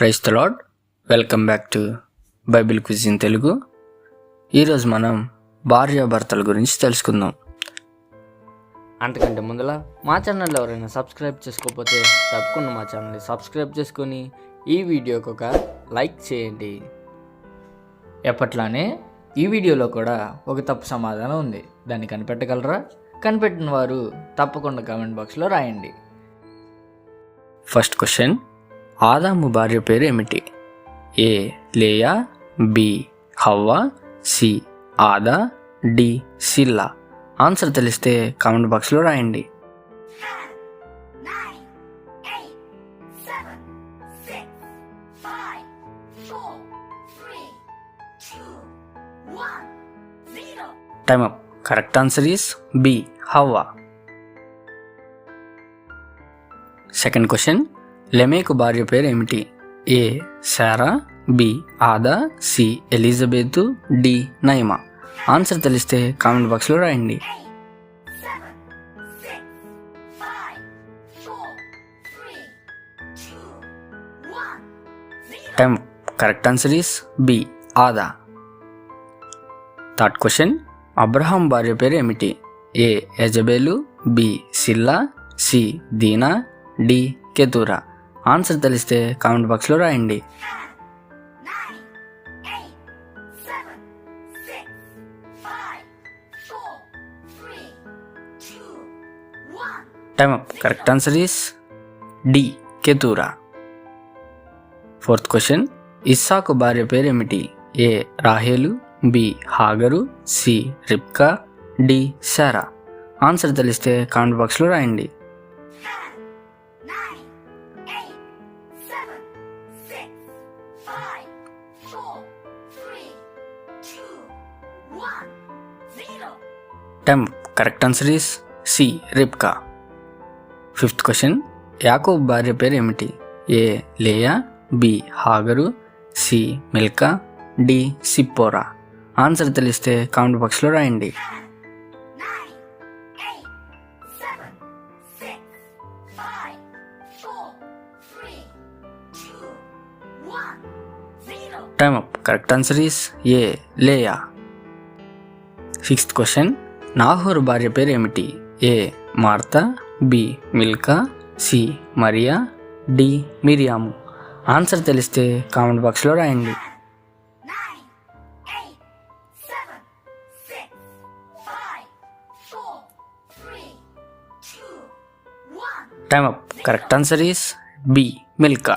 Praise Lord welcome back to Bible quiz in Telugu. ఈరోజు మనం భార్యాభర్తల గురించి తెలుసుకుందాం. అంతకంటే ముందల మా ఛానల్ ఎవరైనా సబ్స్క్రైబ్ చేసుకోకపోతే తప్పకుండా మా ఛానల్ని సబ్స్క్రైబ్ చేసుకొని ఈ వీడియోకి ఒక లైక్ చేయండి. ఎప్పట్లానే ఈ వీడియోలో కూడా ఒక తప్పు సమాధానం ఉంది. దాన్ని కనిపెట్టగలరా? కనిపెట్టిన వారు తప్పకుండా కామెంట్ బాక్స్లో రాయండి. First question. ఆదాము భార్య పేరు ఏమిటి? ఏ. లేయా. బి. హవ్వ. సి. ఆదా. డి. సిల్లా. ఆన్సర్ తెలిస్తే కామెంట్ బాక్స్లో రాయండి. Time up correct answer is B హవ్వ సెకండ్ క్వశ్చన్ లెమేకు భార్య పేరు ఏమిటి ఏ. శారా. బి. ఆదా. సి. ఎలిజబెత్. డి. నైమా ఆన్సర్ తెలిస్తే కామెంట్ బాక్స్లో రాయండి. Time correct answer is B. ఆదా. Third question. అబ్రహాం భార్య పేరు ఏమిటి ఏ. యజబేలు. బి. సిల్లా. సి. దీనా. డి. కెతూరా. ఆన్సర్ తెలిస్తే కామెంట్ బాక్స్లో రాయండి. Time up correct answer is D కేతూరా fourth question ఇస్సాకు భార్య పేరు ఏమిటి? ఏ రాహేలు. బి హాగరు. సి రిప్కా డి సారా ఆన్సర్ తెలిస్తే కామెంట్ బాక్స్లో రాయండి. ఎం కరెక్ట్ ఆన్సర్ ఈస్ సి రిప్కా ఫిఫ్త్ క్వశ్చన్ యాకోబ్ భార్య పేరు ఏమిటి? A Leah. B Hagar. C Milkha. D Zipporah. Answer తెలిస్తే కామెంట్ బాక్స్లో రాయండి. Time up correct answer is A Leah. Sixth question నాహోరు భార్య పేరు ఏమిటి A. Martha B. Milkha C. Mariya D. Miriam. Answer తెలిస్తే కామెంట్ బాక్స్లో రాయండి. Time up correct answer is B Milkha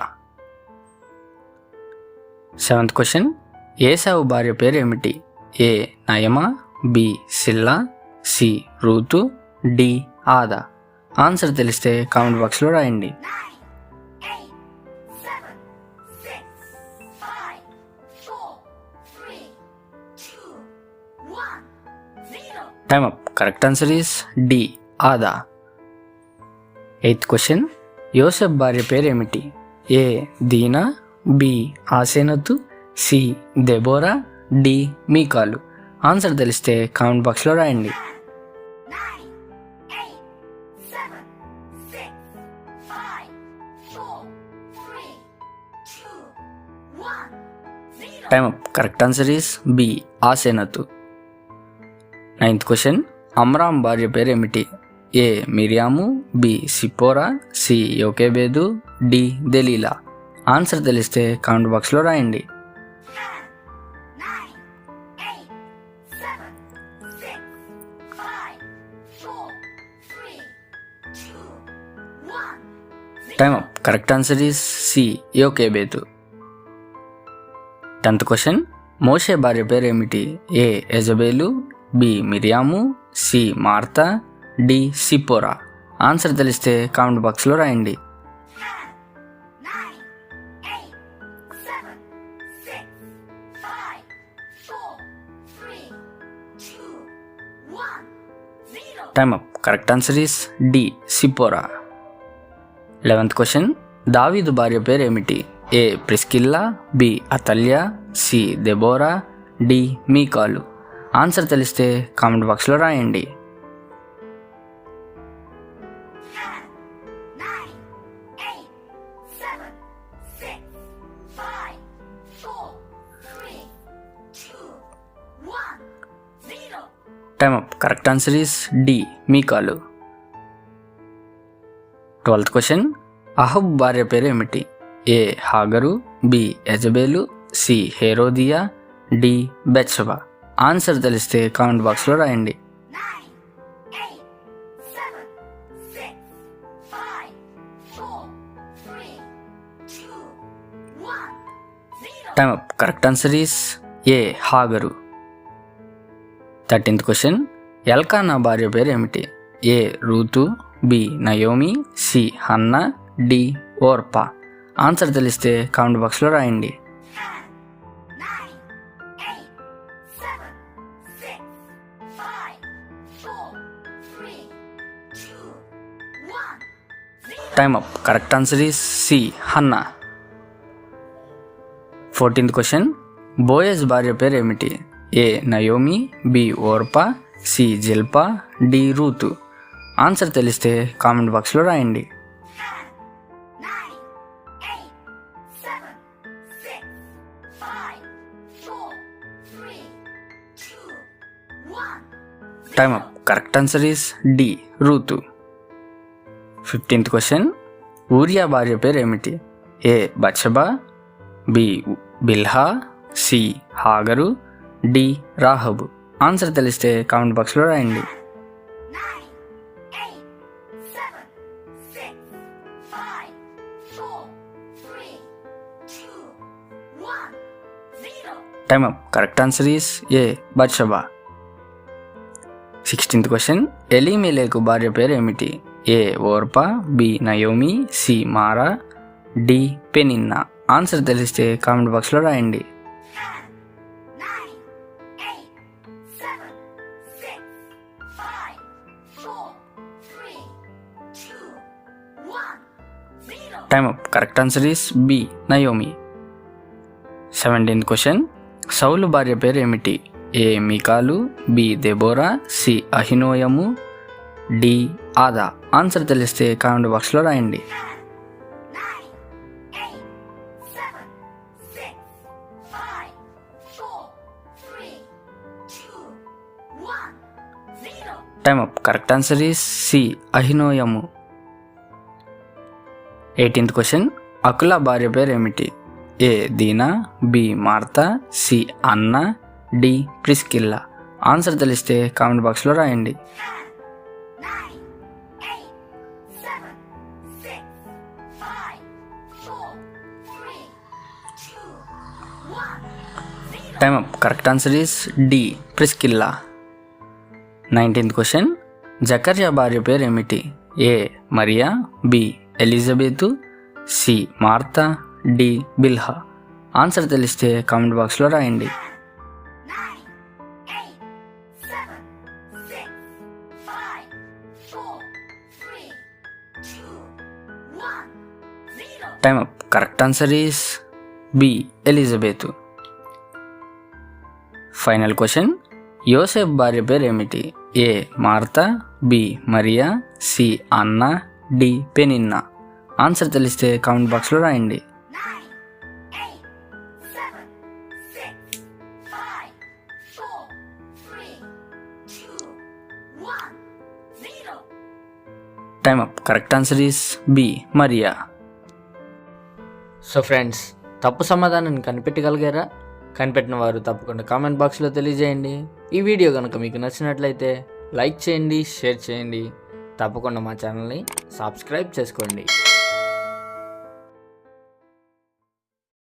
seventh question Esau భార్య పేరు ఏమిటి ఏ. నయమా B. Silla C. Ruth D. ఆదా. ఆన్సర్ తెలిస్తే కామెంట్ బాక్స్లో రాయండి. Time up correct answer is D. ఆదా. Eighth question. యోసెఫ్ భార్య పేరు ఏమిటి A. Dinah B. ఆసేనతు C. Deborah D. మీకాలు. ఆన్సర్ తెలిస్తే కామెంట్ బాక్స్లో రాయండి. Time up correct answer is B ఆసేనతు ninth question అమ్రామ్ భార్య పేరు ఏమిటి ఏ మిరియాము బి సిపోరా సి యోకేబేదు డి దెలీలా ఆన్సర్ తెలిస్తే కామెంట్ బాక్స్లో రాయండి. Time up correct answer is C యోకేబేదు tenth question. మోషే భార్య పేరు ఏమిటి ఏ. ఎజబేలు B. Miriam C. Martha D. సిపోరా. Answer తెలిస్తే కామెంట్ బాక్స్లో రాయండి. Time up correct answer is D సిపోరా eleventh question దావీదు భార్య పేరు ఏమిటి ఏ ప్రిస్కిల్లా బి అతల్య సి దెబోరా డి మీ కాలు ఆన్సర్ తెలిస్తే కామెంట్ బాక్స్లో రాయండి. Time up correct answer is D మీ కాలు ట్వెల్త్ క్వశ్చన్ అహబ్ భార్య పేరు ఏమిటి? A. Hagar B. ఎజబేలు C. Herodias D. బెత్షబా ఆన్సర్ తెలిస్తే కామెంట్ బాక్స్లో రాయండి. Time up correct answer is A Hagar. Thirteenth question ఎల్కా నా భార్య పేరు ఏమిటి? A Ruth B Naomi C Hannah D Orpah. Answer తెలిస్తే కామెంట్ బాక్స్లో రాయండి. Time up correct answer is C Hannah fourteenth question బోయస్ భార్య పేరు ఏమిటి? A Naomi B Orpah C జిల్పా D Ruth answer తెలిస్తే కామెంట్ బాక్స్లో రాయండి. Time up correct answer is D Ruth fifteenth question ఊరియా భార్య పేరు ఏమిటి? A బచ్చబా B Bilhah C Hagar D Rahab answer తెలిస్తే కామెంట్ బాక్స్లో రాయండి. Time up correct answer is A బర్షబా sixteenth question ఎలీమెలేకు భార్య పేరు ఏమిటి? A. Orpah B. Naomi C. Mara D. Peninnah. Answer తెలిస్తే కామెంట్ బాక్స్లో రాయండి. Time up correct answer is B Naomi seventeenth question సౌలు భార్య పేరు ఏమిటి? ఏ మికాలు బి దెబోరా సి అహినోయము డి ఆదా. ఆన్సర్ తెలిస్తే కామెంట్ బాక్స్లో రాయండి. Time up correct answer is C అహినోయము eighteenth question అకుల భార్య పేరు ఏమిటి A Dinah B Martha C అన్న డి ప్రిస్కిల్లా. ఆన్సర్ తెలిస్తే కామెంట్ బాక్స్లో రాయండి. Time up correct answer is D Priscilla nineteenth question జకర్యా భార్య పేరు ఏమిటి? A Mariya B Elizabeth C Martha D Bilhah answer తెలిస్తే కామెంట్ బాక్స్లో రాయండి. Time up correct answer is B Elizabeth final question Joseph భార్య పేరు ఏమిటి A Martha B Maria C Anna D Peninnah answer తెలిస్తే కామెంట్ బాక్స్లో రాయండి. Time up. Correct answer is B. Maria. So friends తప్పు సమాధానాన్ని కనిపెట్టగలిగారా? కనిపెట్టిన వారు తప్పకుండా కామెంట్ బాక్స్లో తెలియజేయండి. ఈ వీడియో కనుక మీకు నచ్చినట్లయితే లైక్ చేయండి షేర్ చేయండి. తప్పకుండా మా ఛానల్ని సబ్స్క్రైబ్ చేసుకోండి.